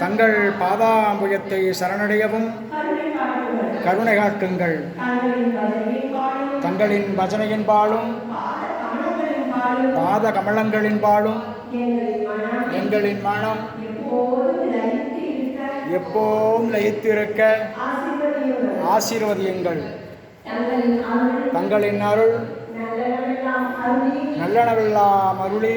தங்கள் பாதாம்புயத்தை சரணடையவும் கருணை காட்டுங்கள். தங்களின் பஜனையின்பாலும் பாத கமலங்களின்பாலும் எங்களின் மனம் எப்போவும் லயித்திருக்க ஆசீர்வதியுங்கள். தங்களின் அருள் நல்லனவில்லா மருளி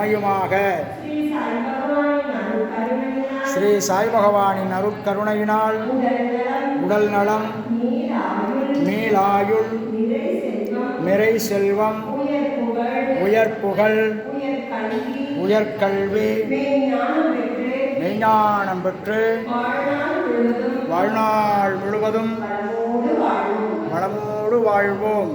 அமையுமாக ஸ்ரீ சாய் பகவானின் அருட்கருணையினால் உடல் நலம் நீளாயுள் நிறை செல்வம் உயர்புகழ் உயர்கல்வி மெய்ஞானம் பெற்று வாழ்நாள் முழுவதும் வளமோடு வாழ்வோம்.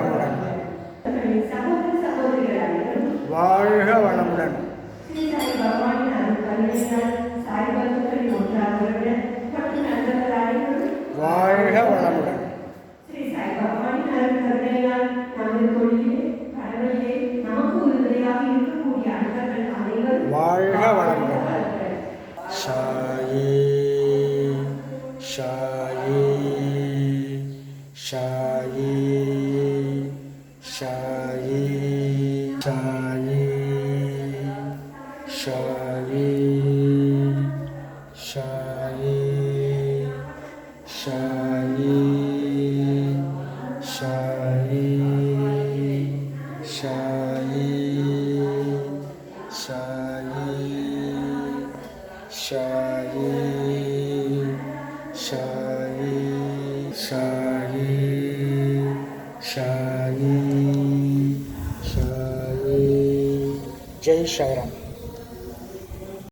Shai, Shai, Shai, Shai, Shai, Shai, Shai, Shai, Shai, Shai. Shayi. शाई शाई जय शायराम.